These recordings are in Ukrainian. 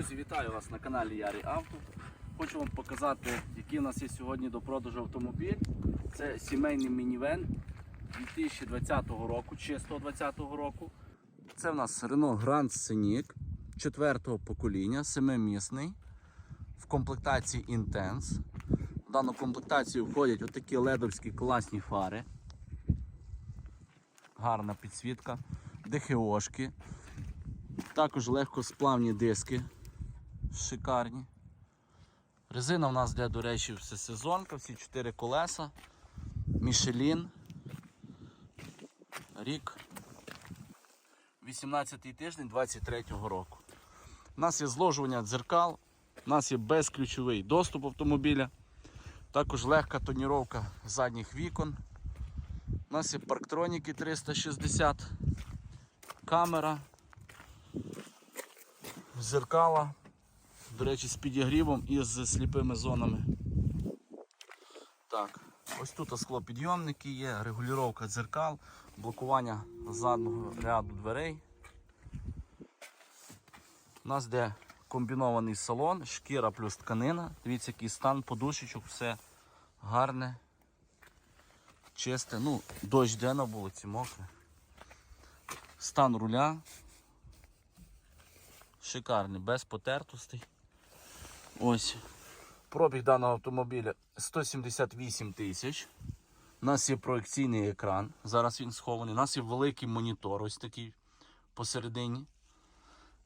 Вітаю вас на каналі Ярі Авто. Хочу вам показати, який у нас є сьогодні до продажу автомобіль. Це сімейний мінівен 2020 року, чистого 2020 року. Це в нас Renault Grand Scenic 4 покоління, семимісний, в комплектації Intense. В дану комплектацію входять отакі ледовські класні фари. Гарна підсвітка, ДХОшки. Також легкосплавні диски шикарні. Резина у нас йде, до речі, всесезонка, всі чотири колеса. Мішелін. Рік. 18 тиждень 23-го року. У нас є зложування дзеркал, у нас є безключовий доступ автомобіля, також легка тоніровка задніх вікон. У нас є парктроніки 360, камера, зеркала, до речі, з підігрівом і з сліпими зонами. Так, ось тут склопідйомники є, регулювання дзеркал, блокування заднього ряду дверей. У нас де комбінований салон, шкіра плюс тканина. Дивіться, який стан подушечок, все гарне, чисте. Ну, дощ йде на вулиці, мокре. Стан руля. Шикарний, без потертостей. Ось. Пробіг даного автомобіля 178 тисяч. У нас є проекційний екран. Зараз він схований. У нас є великий монітор, ось такий посередині.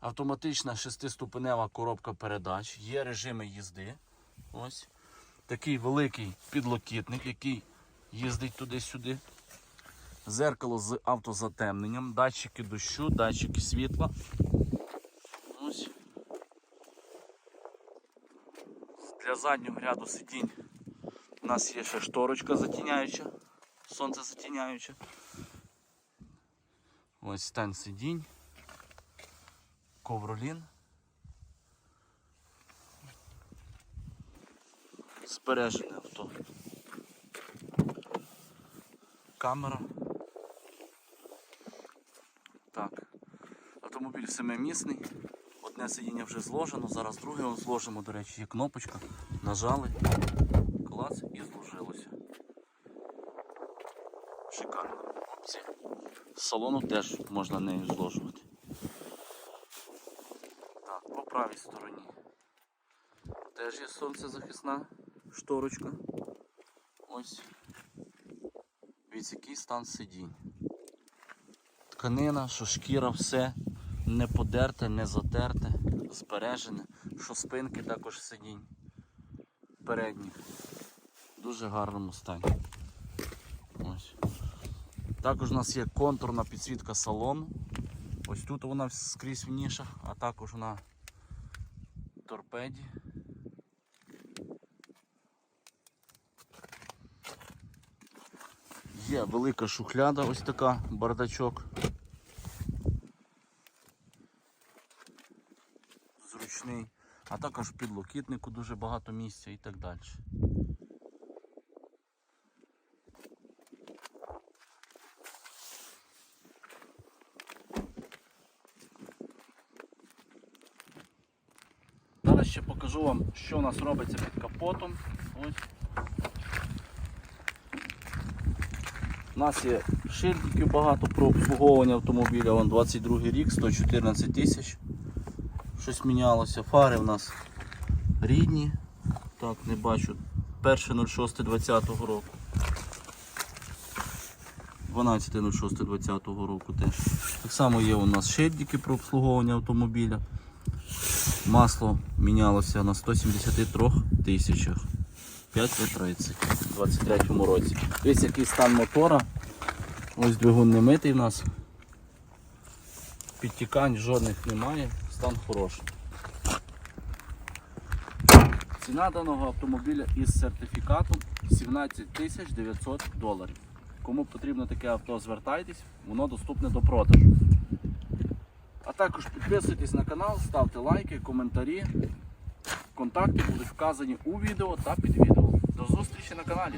Автоматична шестиступенева коробка передач. Є режими їзди. Ось. Такий великий підлокітник, який їздить туди-сюди. Зеркало з автозатемненням, датчики дощу, датчики світла. Ось. Для заднього ряду сидінь у нас є ще шторочка затіняюча, сонце затіняюча. Ось стан сидінь, ковролін. Збережене авто. Камера. Так. Автомобіль семимісний. Одне сидіння вже зложено, зараз друге зложимо, до речі, є кнопочка. Нажали, клац і зложилося. Шикарно. З салону теж можна нею зложувати. Так, по правій стороні. Теж є сонцезахисна шторочка. Ось. Дивіться, який стан сидінь. Тканина, що шкіра, все не подерте, не затерте, збережене, що спинки також сидінь передніх. В дуже гарному стані. Ось. Також у нас є контурна підсвітка салону. Ось тут вона скрізь в нішах, а також на торпеді. Є велика шухляда, ось така, бардачок. А також в підлокітнику дуже багато місця і так далі. Зараз ще покажу вам, що у нас робиться під капотом. Ось. У нас є шильдиків багато про обслуговування автомобіля. Вон 22 рік, 114 тисяч. Щось мінялося. Фари в нас рідні. Так, не бачу. 1.06.20 року. 12.06.20 року теж. Так само є у нас шильдики про обслуговування автомобіля. Масло мінялося на 173 тисячах. 5 по 30 у 23 році. Ось який стан мотора. Ось двигун не митий у нас. Підтікань жодних немає, стан хороший. Ціна даного автомобіля із сертифікатом 17 тисяч 900 доларів. Кому потрібно таке авто, звертайтесь, воно доступне до продажу. А також підписуйтесь на канал, ставте лайки, коментарі. Контакти будуть вказані у відео та під відео. До зустрічі на каналі.